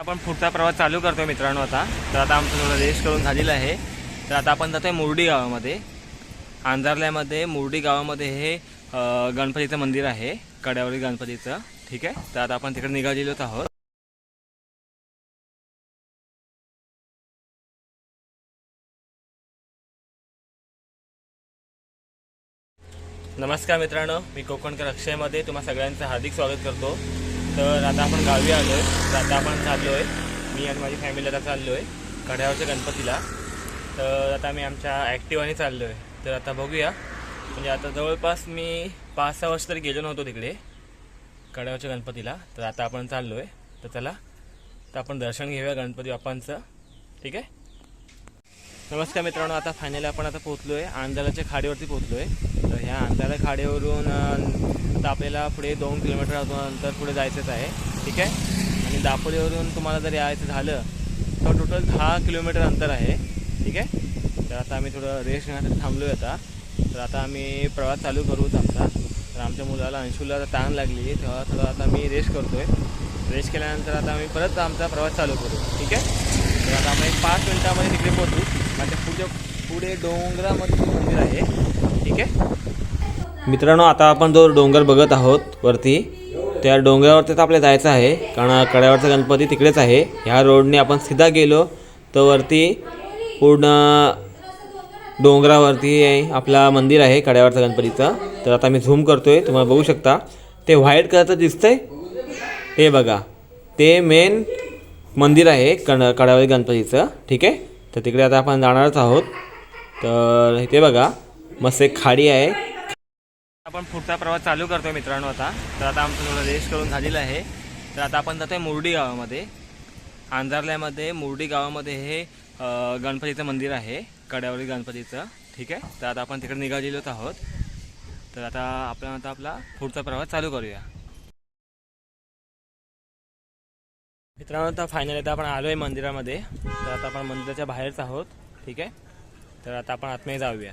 आपण पुढचा प्रवास चालू करतोय मित्रांनो आता. तर आता आमचं थोडं रेस्ट करून झालेलं आहे. तर आता आपण जातोय मुर्डी गावामध्ये. आंधारल्यामध्ये मुर्डी गावामध्ये हे गणपतीचं मंदिर आहे. कड्यावरील गणपतीचं. ठीक आहे? तर आता आपण तिकडे निघालेलोच आहोत. नमस्कार मित्रांनो. मी कोकणकर अक्षयमध्ये. तुम्हा सगळ्यांचं हार्दिक स्वागत करतो. तर आता आपण गावी आलो आहे तर आता आपण चाललो आहे मी आणि माझी फॅमिली आता चाललो आहे कड्यावरच्या गणपतीला. तर आता मी आमच्या ॲक्टिवाने चाललो आहे तर आता बघूया. म्हणजे आता जवळपास मी पाच सहा वर्ष तरी गेलो नव्हतो तिकडे. कड्यावरच्या गणपतीला. तर आता आपण चाललो आहे तर चला. तर आपण दर्शन घेऊया गणपती बाप्पांचं. ठीक आहे? नमस्कार मित्रांनो आता फायनली आपण आता पोहोचलो आहे आंधाराच्या खाडीवरती पोहोचलो आहे तर ह्या आंधारा खाडीवरून आता आपल्याला पुढे दोन किलोमीटर अजून अंतर पुढे जायचंच आहे. ठीक आहे? आणि दापोलीवरून तुम्हाला जर यायचं झालं तर टोटल दहा किलोमीटर अंतर आहे. ठीक आहे? तर आता आम्ही थोडं रेस्ट घेण्यासाठी थांबलो आहे आता. तर आता आम्ही प्रवास चालू करूच आमचा. तर आमच्या मुलाला अंशूला ताण लागली तेव्हा थोडं आता मी रेस्ट करतो आहे रेस्ट केल्यानंतर आता आम्ही परत आमचा प्रवास चालू करू. ठीक आहे? तर आता आपण एक पाच मिनिटामध्ये तिकडे पोहोचू. आणि पुढे पुढे डोंगरामध्ये मंदिर आहे. ठीक आहे? मित्रांनो आता आपण जो डोंगर बघत आहोत वरती त्या डोंगरावरतीच आपल्या आपल्याला जायचं आहे. कारण कड्यावरचा गणपती तिकडेच आहे. ह्या रोडने आपण सीधा गेलो तर वरती पूर्ण डोंगरावरती आपला मंदिर आहे कड्यावरचा गणपतीचं. तर आता मी झूम करतोय तुम्हाला बघू शकता. ते व्हाईट कलरचं दिसतंय. ते बघा. ते मेन मंदिर आहे कण कडावळी गणपतीचं ठीक आहे? तर तिकडे आता आपण जाणारच आहोत. तर इथे बघा मस्त एक खाडी आहे. आपण पुढचा प्रवास चालू करतोय मित्रांनो आता. तर आता आमचं थोडं रेस्ट करून झालेलं आहे. तर आता आपण जातोय मुर्डी गावामध्ये. आंजारल्यामध्ये मुर्डी गावामध्ये हे गणपतीचं मंदिर आहे कड्यावरील गणपतीचं ठीक आहे? तर आता आपण तिकडे निघालेलोच आहोत. तर आता आपण आता आपला पुढचा प्रवास चालू करूया. मित्रांनो आता फायनल आता आपण आलो आहे मंदिरामध्ये. तर आता आपण मंदिराच्या बाहेरच आहोत. ठीक आहे? तर आता आपण आतमध्ये जाऊया.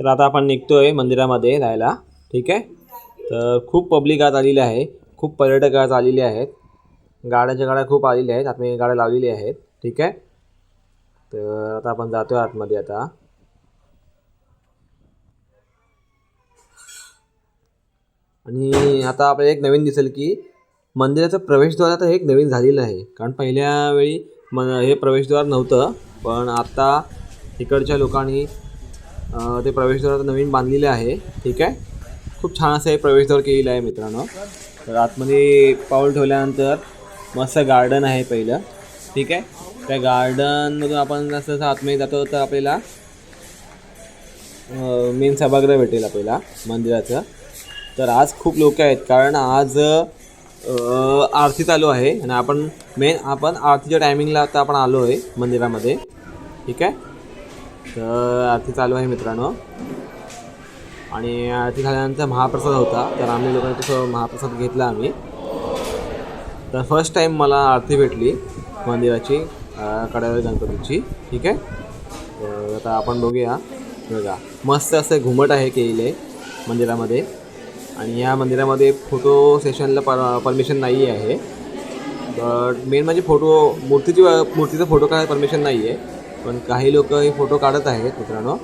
तर आता आपण निघतोय मंदिरामध्ये जायला. ठीक आहे? तर खूप पब्लिक आज आलेली आहे खूप पर्यटक आज आलेले आहेत. गाड्याच्या गाड्या खूप आलेल्या आहेत. आतमध्ये गाड्या लावलेल्या आहेत. ठीक आहे? तर आता आपण जातोय आतमध्ये आता. आणि आता आपल्याला एक नवीन दिसेल की मंदिराचं प्रवेशद्वार आता एक नवीन झालेलं आहे. कारण पहिल्या वेळी म हे प्रवेशद्वार नव्हतं पण आता इकडच्या लोकांनी ते प्रवेशद्वार आता नवीन बांधलेलं आहे. ठीक आहे? खूप छान असं हे प्रवेशद्वार केलेलं आहे मित्रांनो. तर आतमध्ये पाऊल ठेवल्यानंतर मस्त गार्डन आहे पहिलं. ठीक आहे? त्या गार्डनमधून आपण जसं जसं आतमध्ये जातो तर आपल्याला मेन सभागृह भेटेल आपल्याला मंदिराचं. तर आज खूप लोक आहेत. कारण आज आरती चालू आहे आणि आपण मेन आपण आरतीच्या टायमिंगला आता आपण आलो आहे मंदिरामध्ये. ठीक आहे? तर आरती चालू आहे मित्रांनो. आणि आरती झाल्यानंतर महाप्रसाद होता. तर आम्ही लोकांनी तसं महाप्रसाद घेतला आम्ही. तर फर्स्ट टाईम मला आरती भेटली मंदिराची अ, गणपतीची. ठीक आहे? तर आता आपण बघूया. बघा मस्त असं घुमट आहे केले मंदिरामध्ये. आणि या मंदिरामध्ये फोटो सेशनला पर परमिशन नाही आहे. बट मेन म्हणजे फोटो मूर्तीची मूर्तीचा फोटो काढायला परमिशन नाही आहे पण काही लोक हे फोटो काढत आहेत मित्रांनो.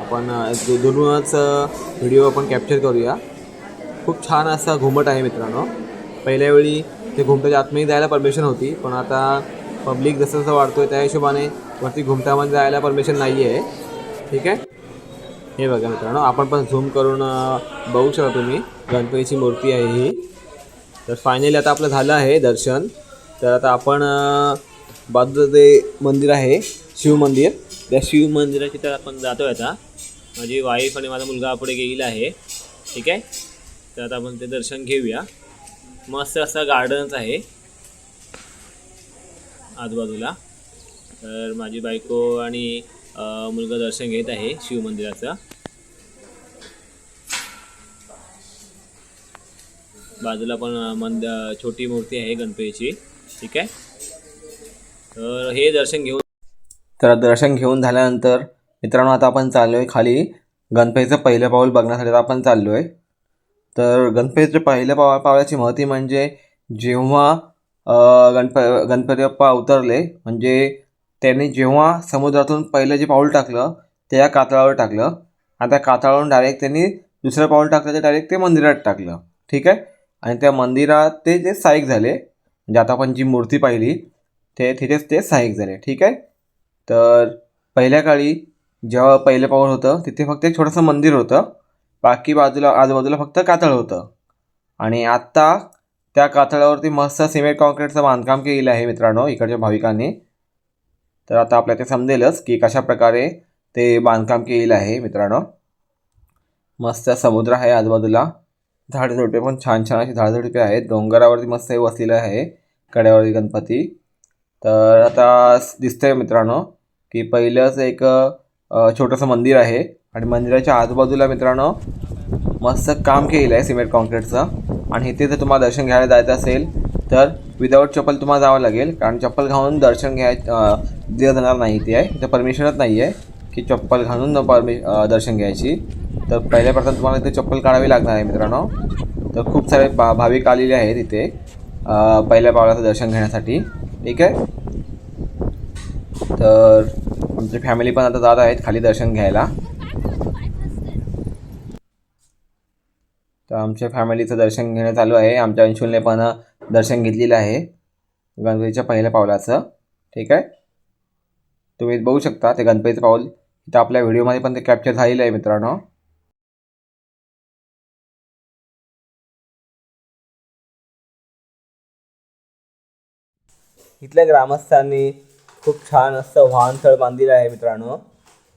आपण दोनच व्हिडिओ आपण कॅप्चर करूया. खूप छान असा घुमट आहे मित्रांनो. पहिल्या वेळी ते घुमटाच्या आतमध्ये जायला परमिशन होती. पण आता पब्लिक जसं जसं वाढतोय त्या हिशोबाने वरती घुमटामध्ये जायला परमिशन नाही आहे ठीक आहे? हे बघा मित्रांनो आपण पण झूम करून बघू शकता तुम्ही. गणपतीची मूर्ती आहे ही. तर फायनली आता आपलं झालं आहे दर्शन. तर आता आपण बाजूचं जे मंदिर आहे शिव मंदिर. त्या शिव मंदिराची तर आपण जातोय आता. माझी वाईफ आणि माझा मुलगा पुढे गेलेला आहे. ठीक आहे? तर आता आपण ते दर्शन घेऊया. मस्त असं गार्डनच आहे. आजूबाजूला. तर माझी बायको आणि मुलगा दर्शन घेत आहे शिव मंदिराचं बाजूला पण मंद छोटी मूर्ती आहे गणपतीची. ठीक आहे? तर हे दर्शन घेऊन तर दर्शन घेऊन झाल्यानंतर मित्रांनो आता आपण चाललो आहे खाली गणपतीचं पहिलं पाऊल बघण्यासाठी आपण चाललो आहे तर गणपतीच्या पहिल्या पाव पावलाची महती म्हणजे जेव्हा गणप गणपती बाप्पा उतरले म्हणजे त्यांनी जेव्हा समुद्रातून पहिलं जे पाऊल टाकलं ते या कातळावर टाकलं. आणि त्या कातळावरून डायरेक्ट त्यांनी दुसरं पाऊल टाकलं ते डायरेक्ट ते मंदिरात टाकलं. ठीक आहे? आणि त्या मंदिरात ते जे साईक झाले म्हणजे आता आपण जी मूर्ती पाहिली ते तिथेच ते साईक झाले. ठीक आहे? तर पहिल्या काळी जेव्हा पहिलं पाऊल होतं तिथे फक्त एक छोटंसं मंदिर होतं. बाकी बाजूला आजूबाजूला फक्त कातळ होतं. आणि आत्ता त्या कातळावरती मस्त सिमेंट कॉन्क्रीटचं बांधकाम केलेलं आहे मित्रांनो इकडच्या भाविकांनी. तर आता आपल्याला ते समजेलच की कशा प्रकारे ते बांधकाम केलेलं आहे मित्रांनो. मस्त समुद्र आहे आजूबाजूला. झाडझुडपे पण छान छान अशी झाडझुडपे आहेत. डोंगरावरती मस्त हे वसलेलं आहे कड्यावरती गणपती. तर आता दिसतंय मित्रांनो की पहिलंच एक छोटंसं मंदिर आहे आणि मंदिराच्या आजूबाजूला मित्रांनो मस्त काम केलेलं आहे सिमेंट कॉन्क्रीटचं आणि इथे जर तुम्हाला दर्शन घ्यायला जायचं असेल तर विदाऊट चप्पल तुम्हाला जावं लागेल. कारण चप्पल घालून दर्शन घ्याय दिलं जाणार नाही ते आहे. इथं परमिशनच नाही आहे की चप्पल घालून परमि दर्शन घ्यायची. तर पहिल्या प्रथम तुम्हाला इथे चप्पल काढावी लागणार आहे मित्रांनो. तर खूप सारे भा भाविक आलेले आहेत इथे पहिल्या पावलाचं दर्शन घेण्यासाठी. ठीक आहे? तर आमची फॅमिली पण आता जात आहेत खाली दर्शन घ्यायला. तर आमच्या फॅमिलीचं दर्शन घेणं चालू आहे. आमच्या अंशुलने पण दर्शन घेतलेलं आहे. गणपतीच्या पहिल्या पावलाचं. ठीक आहे? तुम्ही बघू शकता ते गणपतीचं पाऊल. इथं आपल्या व्हिडिओमध्ये पण ते कॅप्चर झालेलं आहे मित्रांनो. इथल्या ग्रामस्थांनी खूप छान असं वाहनतळ बांधलेलं आहे मित्रांनो.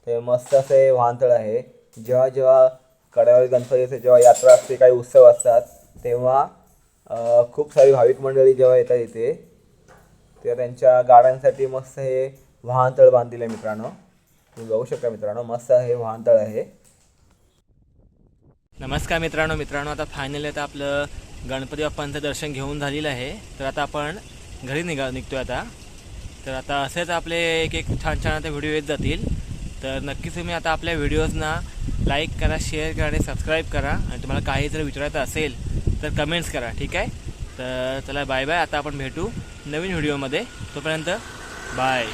ते मस्त असे वाहनतळ आहे. जेव्हा जेव्हा कड्यावर गणपतीचे जेव्हा यात्रा असते काही उत्सव असतात तेव्हा खूप सारी भाविक मंडळी जेव्हा येतात इथे तेव्हा त्यांच्या गाड्यांसाठी मस्त हे वाहनतळ बांधलेलं आहे मित्रांनो. तुम्ही बघू शकता मित्रांनो मस्त हे वाहनतळ आहे. नमस्कार मित्रांनो मित्रांनो आता फायनली आता आपलं गणपती बाप्पांचं दर्शन घेऊन झालेलं आहे. तर आता आपण घरी निघा निघतोय आता. तर आता असेच आपले एक एक छान छान आता व्हिडिओ येत जातील. तर नक्कीच तुम्ही आता आपल्या व्हिडिओजना लाईक करा शेअर करा आणि सबस्क्राईब करा. आणि तुम्हाला काही जर विचारायचं असेल तर कमेंट्स करा ठीक आहे? तर चला बाय बाय आता आपण भेटू नवीन व्हिडिओमध्ये तोपर्यंत बाय